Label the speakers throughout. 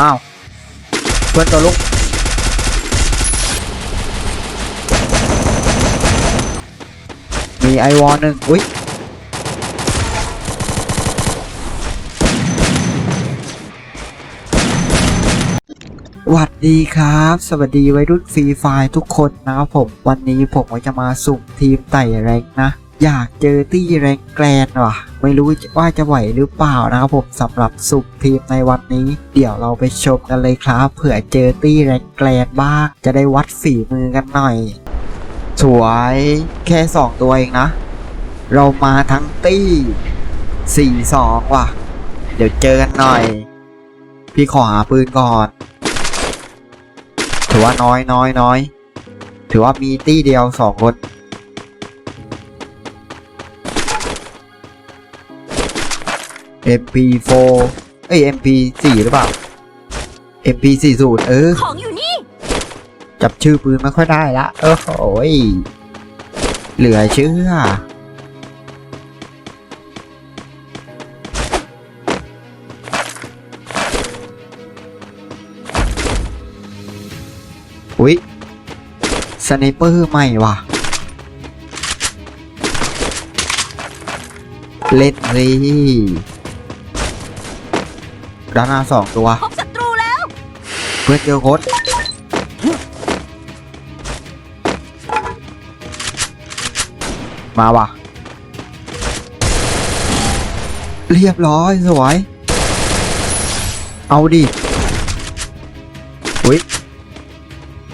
Speaker 1: อ้าว เพื่อนตัวลุก มีไอวอลหนึ่งอุ้ยสวัสดีครับ สวัสดีวัยรุ่นฟรีไฟร์ทุกคนนะครับผม วันนี้ผมก็จะมาสุ่มทีมไต่แรงนะ อยากเจอตี้แรงแกรนว่ะ ไม่รู้ว่าจะไหวหรือเปล่านะครับผมสำหรับสุ่มทีมในวันนี้ เดี๋ยวเราไปชมกันเลยครับ เผื่อเจอตี้แรงแกรนบ้าง จะได้วัดฝีมือกันหน่อย สวยแค่สองตัวเองนะ เรามาทั้งตี้สี่สองว่ะ เดี๋ยวเจอกันหน่อย พี่ขอหาปืนก่อน ถือว่าน้อยน้อยน้อย ถือว่ามีตี้เดียวสองคน MP4 เอ้ย MP4 หรือเปล่า MP40 เออ
Speaker 2: ของอยู่นี่
Speaker 1: จับชื่อปืนไม่ค่อยได้ละเออโอ้ยเหลือเชื่อ อุ๊ยสไนเปอร์ใหม่ว่ะ เล่นสิ ด้านหน้าสองตัว
Speaker 2: พบศัตรูแล้ว
Speaker 1: เพื่อนเจอโคตมาว่ะ เรียบร้อยสวย เอาดิอุ้ย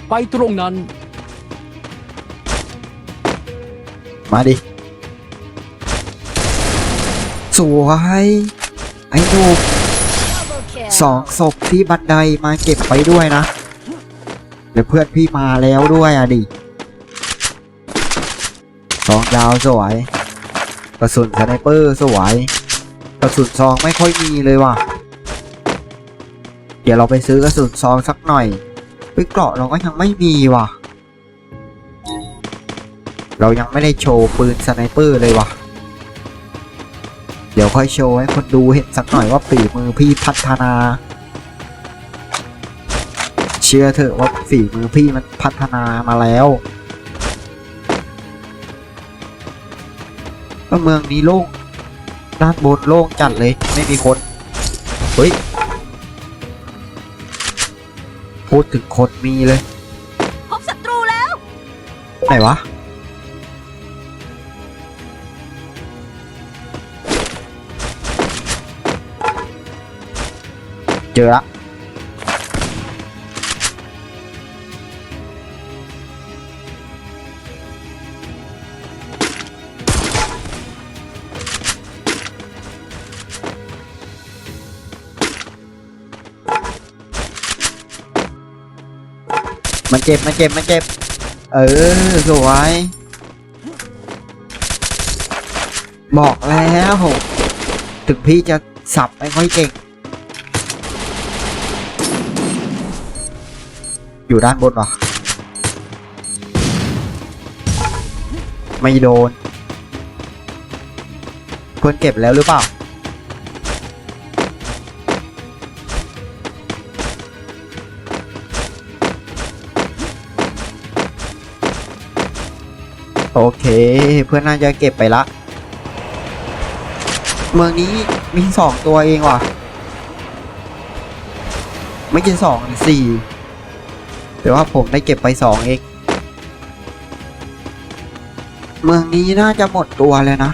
Speaker 3: ไปตรงนั้น
Speaker 1: มาดิ สวย ไอ้หนู สองศพที่บันไดมาเก็บไปด้วยนะเดี๋ยวเพื่อนพี่มาแล้วด้วยอะดิสองดาวสวยกระสุนสไนเปอร์สวยกระสุนซองไม่ค่อยมีเลยว่ะ เดี๋ยวเราไปซื้อกระสุนซองสักหน่อยไปเกราะเราก็ยังไม่มีว่ะ เรายังไม่ได้โชว์ปืนสไนเปอร์เลยว่ะ เดี๋ยวค่อยโชว์ให้คนดูเห็นสักหน่อยว่าฝีมือพี่พัฒนา เชื่อเถอะว่าฝีมือพี่มันพัฒนามาแล้วก็เมืองนี้โล่งด้านบนโล่งจัดเลยไม่มีคนเฮ้ยพูดถึงคนมีเลย
Speaker 2: พบศัตรูแล้ว
Speaker 1: ไหนวะ เจอละมันเจ็บ มันเจ็บ มันเจ็บ เออ สวย บอกแล้ว ถึงพี่จะสับไม่ค่อยเก่ง อยู่ด้านบนวะไม่โดนเพื่อนเก็บแล้วหรือเปล่า โอเค เพื่อนน่าจะเก็บไปละ เมืองนี้มีสองตัวเองว่ะ ไม่ใช่สองสี่ แต่ว่าผมได้เก็บไปสองเองเมืองนี้น่าจะหมดตัวแล้วนะ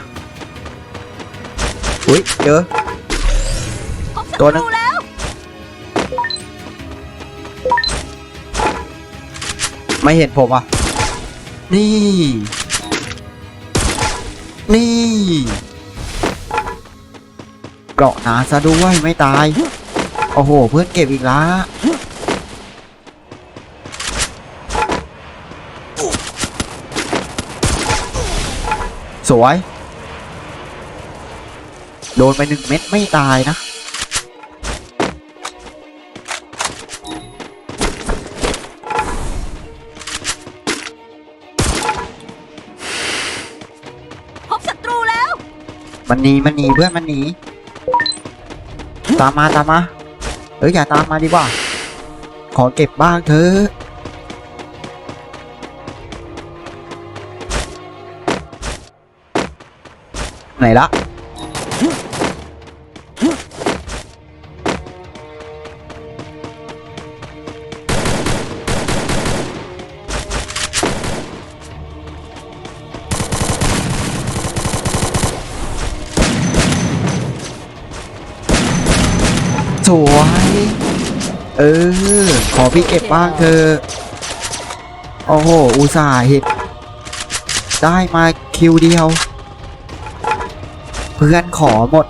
Speaker 1: อุ้ยเจอตัวนึงไม่เห็นผมอะ นี่ นี่เกราะหนาซะด้วยไม่ตาย โอ้โห เพื่อนเก็บอีกละ สวย โดนไปหนึ่งเม็ดไม่ตายนะ
Speaker 2: พบศัตรูแล้ว
Speaker 1: มันหนีมันหนีเพื่อนมันหนี ตามมาตามมา เอ้ยอย่าตามมาดีกว่า ขอเก็บบ้างเถอะ ไหนละสวยเออ ขอพี่เก็บบ้างเถอะโอ้โห อุตส่าห์เห็นได้มาคิวเดียว เพื่อนขอหมด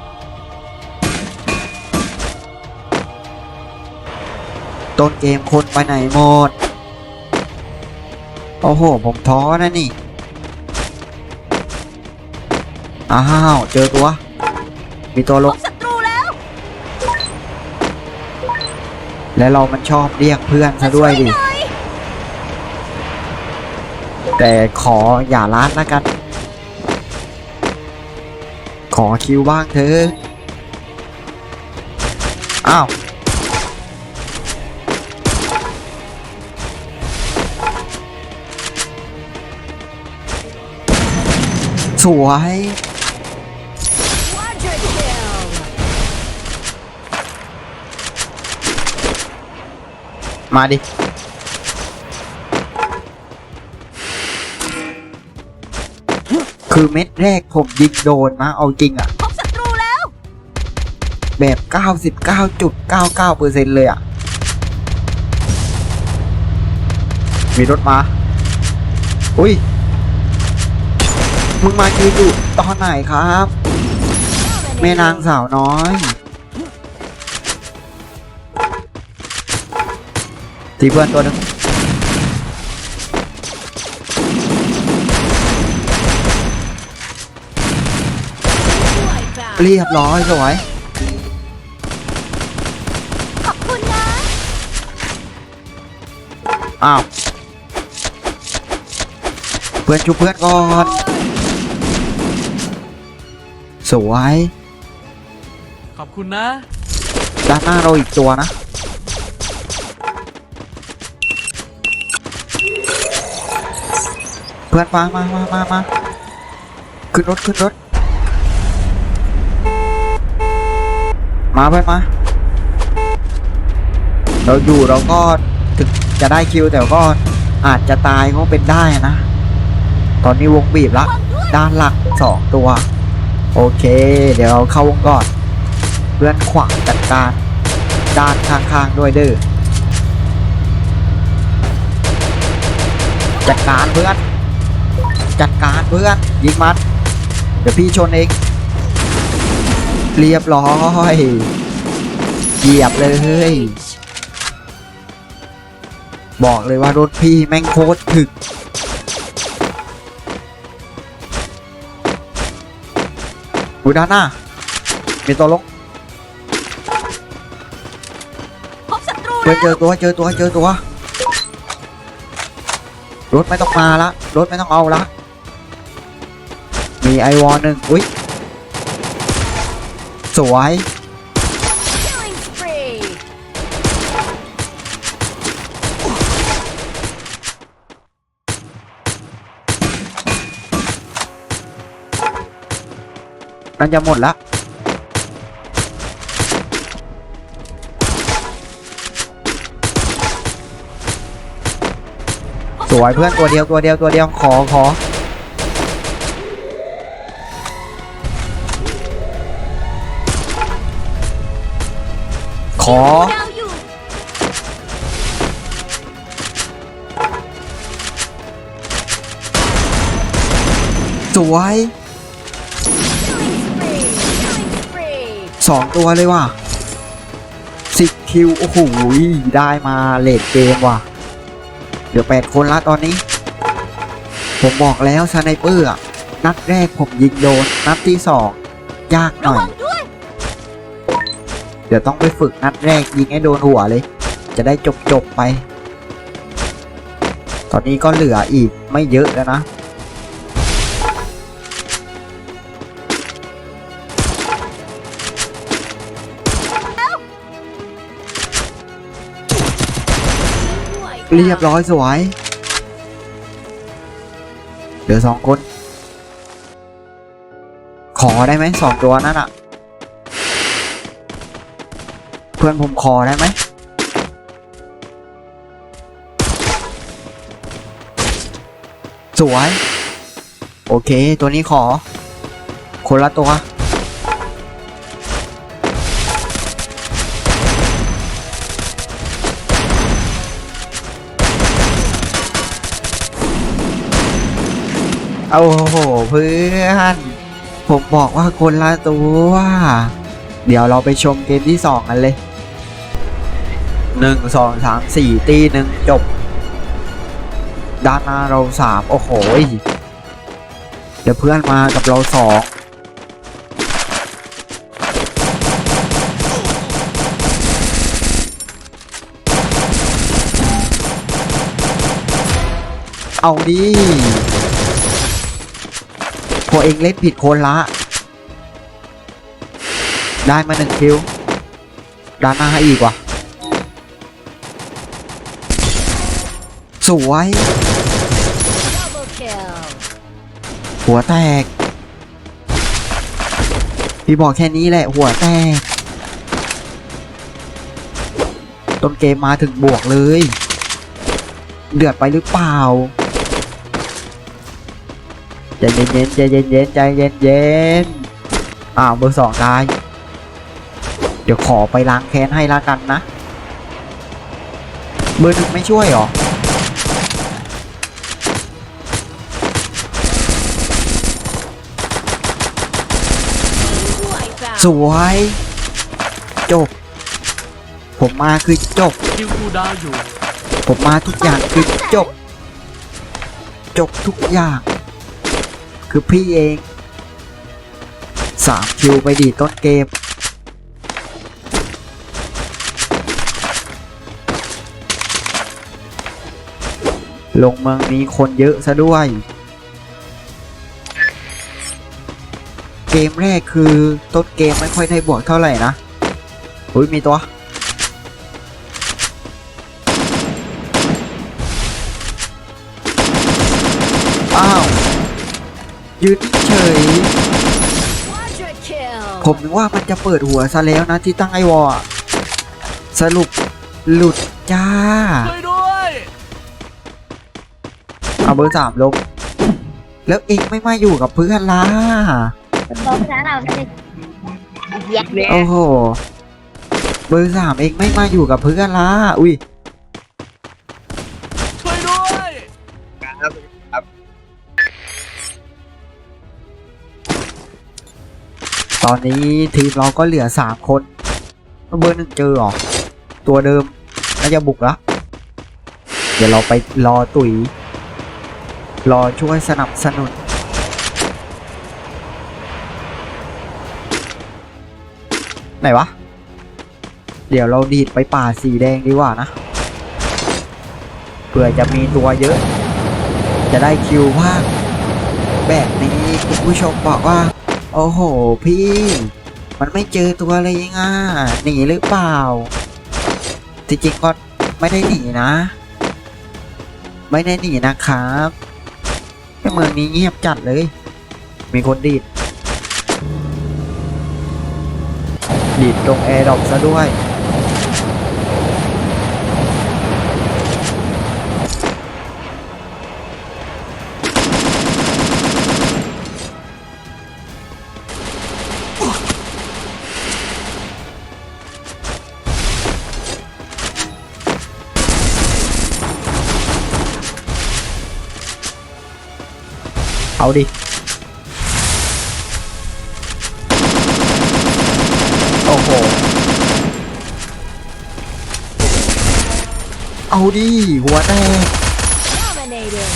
Speaker 1: ต้นเกมคนไปไหนหมด โอ้โห ผมท้อนะนี่ อ้าว เจอตัว มีตัวล
Speaker 2: พ
Speaker 1: ง
Speaker 2: บศัตรูแล้ว
Speaker 1: และเรามันชอบเรียกเพื่อนซะด้วยดิ
Speaker 2: หน่อย
Speaker 1: แต่ขออย่าล้านละกันข อคิวบ้างเถอะอ้าวสวยมาดิ คือเม็ดแรกผมยิงโดนนะเอาจริงอะ
Speaker 2: พบศัตรูแล้ว
Speaker 1: แบบ 99.99%เลยอะมีรถมา อุ้ย มึงมายืนอยู่ตอนไหนครับ แม่นางสาวน้อยตีเพื่อนตัวหนึง เรียบร้อยสวย
Speaker 2: ขอบคุณนะ
Speaker 1: อ้าวเพื่อนชุบเพื่อนก่อนสวย
Speaker 3: ขอบคุณนะ
Speaker 1: ด้านหน้าเราอีกตัวนะ เพื่อนมามามามามาขึ้นรถขึ้นรถ มาเพื่อมา เราอยู่เราก็ถึงจะได้คิวแต่ก็อาจจะตายก็เป็นได้นะ ตอนนี้วงบีบละ ด้านหลักสองตัว โอเค เดี๋ยวเราเข้าวงก่อน เพื่อนขวางจัดการ ด้านข้างๆด้วยเด้อจัดการเพื่อน จัดการเพื่อนยิงมัน เดี๋ยวพี่ชนเอง เรียบร้อยเหยียบเลยบอกเลยว่ารถพี่แม่งโคตรถึก อุยด้านหน้า มีตัวลง
Speaker 2: พบศัตรู
Speaker 1: เจ
Speaker 2: แล้
Speaker 1: อ
Speaker 2: ว
Speaker 1: เจอตัวเจอตัวเจอตัว รถไม่ต้องมาละ รถไม่ต้องเอาละ มีไอวอลหนึ่งอุ้ย สวย
Speaker 2: Killing spree
Speaker 1: นั่นจะหมดละสวยเพื่อนตัวเดียวตัวเดียวตัวเดียวขอขอ อ
Speaker 2: ดาวอ
Speaker 1: สวยสองตัวเลยว่ะสิบคิว โอ้โห ได้มาเลดเกมว่ะ เดี๋ยวแปดคนละตอนนี้ ผมบอกแล้วสไนเปอร์อะนัดแรกผมยิงโดน นัดที่สองยากหน่อย เดี๋ยวต้องไปฝึกนัดแรกยิงให้โดนหัวเลย จะได้จบจบไป ตอนนี้ก็เหลืออีกไม่เยอะแล้วนะ เรียบร้อยสวย เหลือสองคน ขอได้ไหมสองตัวนั่นอะ เพื่อนผมขอได้ไหมสวย โอเค ตัวนี้ขอ คนละตัว เอาโห เพื่อน ผมบอกว่าคนละตัว เดี๋ยวเราไปชมเกมที่สองกันเลย หนึ่งสองสามสี่ตีหนึ่งจบ ด้านหน้าเราสามโอ้โหเดี๋ยวเพื่อนมากับเราสองเอาดิพอเองเล่นผิดคนละ ได้มาหนึ่งคิวด้านหน้าให้อีกว่ะ สวย หัวแตก พี่บอกแค่นี้แหละ หัวแตก ต้นเกมมาถึงบวกเลย เดือดไปหรือเปล่าใจเย็นๆใจเย็นๆใจเย็นๆอ้าวเบอร์สองได้เดี๋ยวขอไปล้างแค้นให้ละกันนะ เบอร์หนึ่งไม่ช่วยหรอ สวย จบ ผมมาคือจบ
Speaker 3: คิวคูลดาวน์อยู่
Speaker 1: ผมมาทุกอย่างคือจบ จบทุกอย่าง คือพี่เองสามคิวไปดีต้นเกม ลงเมืองนี้คนเยอะซะด้วย เกมแรกคือต้นเกมไม่ค่อยได้บวกเท่าไหร่นะอุ้ยมีตัว อ้าว ยืนเฉย
Speaker 2: Quadra kill
Speaker 1: ผมนึกว่ามันจะเปิดหัวซะแล้วนะที่ตั้งไอวอลอะสรุปหลุดจ้า
Speaker 3: ช่วยด้วย
Speaker 1: เอาเบอร์สามลง แล้วเองไม่มาอยู่กับเพื่อนล่ะ
Speaker 2: บอกภาษาเราได้เย็ด
Speaker 1: โอ้โห เบอร์สามเองไม่มาอยู่กับเพื่อนล่ะอุ้ย
Speaker 3: ช่วยด้วย
Speaker 1: ตอนนี้ทีมเราก็เหลือสามคน เบอร์หนึ่งเจอเหรอ ตัวเดิมน่าจะบุกละเดี๋ยวเราไปรอตุ๋ย รอช่วยสนับสนุน ไหนวะ เดี๋ยวเราดีดไปป่าสีแดงดีกว่านะเผื่อจะมีตัวเยอะ จะได้คิวว่างแบบนี้คุณผู้ชมบอกว่า โอ้โหพี่ มันไม่เจอตัวเลยง่ะหนีหรือเปล่าจริงๆก็ไม่ได้หนีนะ ไม่ได้หนีนะครับแค่เมืองนี้เงียบจัดเลย มีคนดีด ดีดตรงแอร์ดรอปซะด้วยเอาดิ เอาดิหัวแตก
Speaker 2: dominating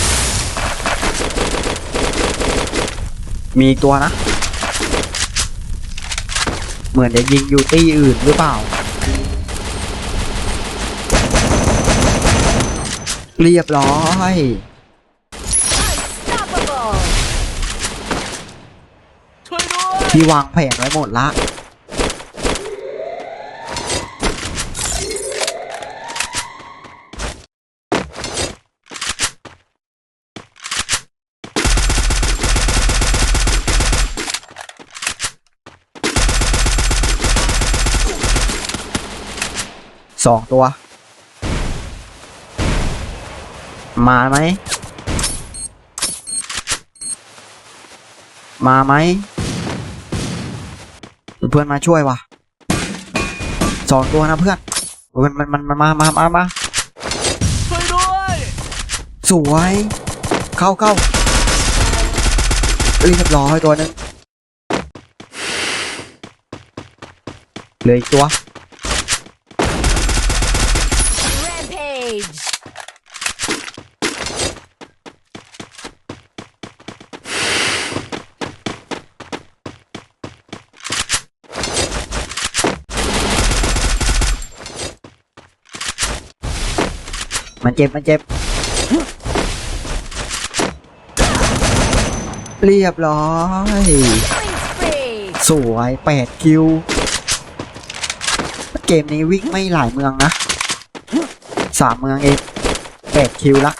Speaker 1: มีอีกตัวนะ เหมือนจะยิงอยู่ตี้อื่นหรือเปล่า เรียบร้อย
Speaker 2: unstoppable
Speaker 3: ช่วยด้วย
Speaker 1: ที่วางแผนไว้หมดละ สองตัว มาไหม มาไหม เพื่อนมาช่วยว่ะสองตัวนะเพื่อน มันมันมันมันมามามามา
Speaker 3: ช่วยด้วย
Speaker 1: สวย เข้าเข้าเรียบร้อยตัวหนึงเหลืออีกตัว มันเจ็บ มันเจ็บ เรียบร้อย สวยแปดคิว เกมนี้วิ่งไม่หลายเมืองนะสามเมืองเองแปดคิวละ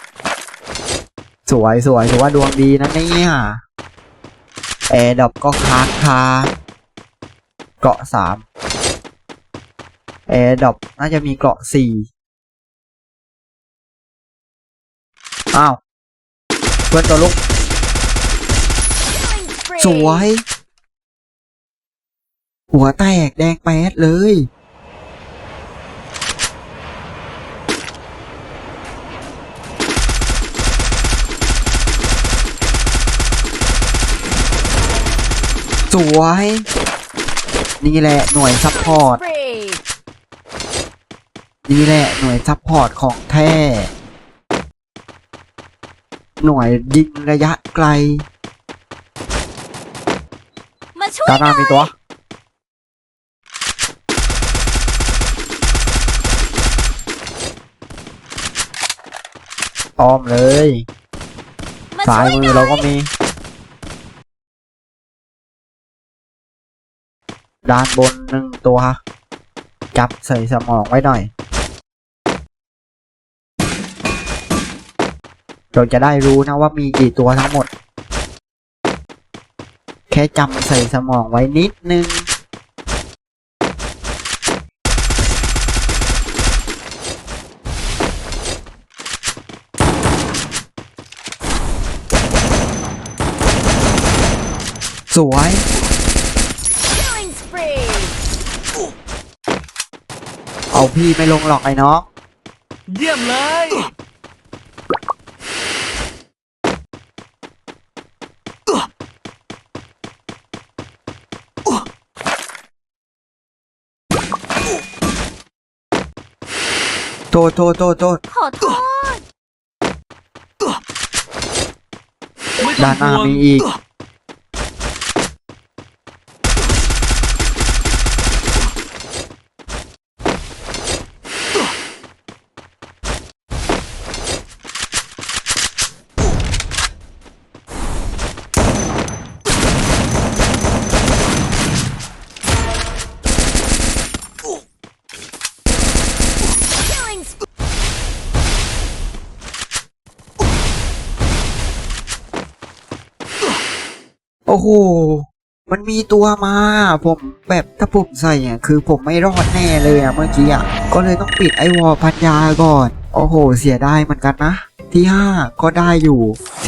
Speaker 1: สวยสวยถือว่าดวงดีนะเนี่ยแอร์ดอปก็ค้างคาเกาะสามแอร์ดอปน่าจะมีเกาะสี่ อ้าว เพื่อนตัวลุก สวย หัวแตกแดงแป๊ดเลย สวย นี่แหละหน่วยซัพพอร์ต นี่แหละหน่วยซัพพอร์ตของแท้ หน่วยยิงระยะไกล
Speaker 4: มาช่วย
Speaker 1: ด้านหน้ามีตัว อ้อมเลย
Speaker 4: มา
Speaker 1: ซ้าย
Speaker 4: ช่วย
Speaker 1: มือ
Speaker 4: หน่
Speaker 1: เรา
Speaker 4: อย
Speaker 1: ก็มี ด้านบนหนึ่งตัว จับใส่สมองไว้หน่อย เราจะได้รู้นะว่ามีกี่ตัวทั้งหมด แค่จำใส่สมองไว้นิดนึง สวยเอาพี่ไม่ลงหรอกไอ้น้อง
Speaker 3: เยี่ยมเลย
Speaker 1: โทษโทษโทษโทษ
Speaker 4: ขอโทษ
Speaker 3: ไม่ต้อ
Speaker 1: ด้างนหน้า
Speaker 3: ห่วง
Speaker 1: มีอีก อ้โห มันมีตัวมา ผมแบบถ้าผมใส่อะคือผมไม่รอดแน่เลยอะเมื่อกี้อะ ก็เลยต้องปิดไอวอลพันยาก่อน โอ้โห เสียไดายเหมือนกันนะ ที่ 5 ก็ได้อยู่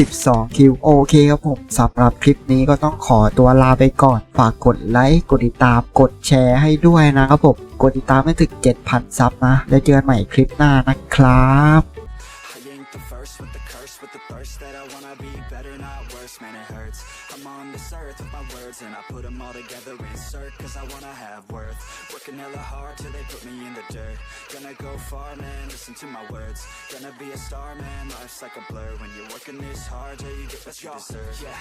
Speaker 1: 12 คิว โอเคครับผมสำหรับคลิปนี้ก็ต้องขอตัวลาไปก่อน ฝากกดไลค์ กดติดตาม กดแชร์ให้ด้วยนะครับผม กดติดตามให้ถึง 7,000 ซับนะ แล้วเจอกันใหม่คลิปหน้านะครับ
Speaker 5: man, it hurts. I'm on this earth with my words, and I put them all together, insert, cause I wanna have worth. Working hella hard till they put me in the dirt. Gonna go far, man, listen to my words. Gonna be a star, man, life's like a blur. When you're working this hard, yeah, you get what you deserve. Yeah,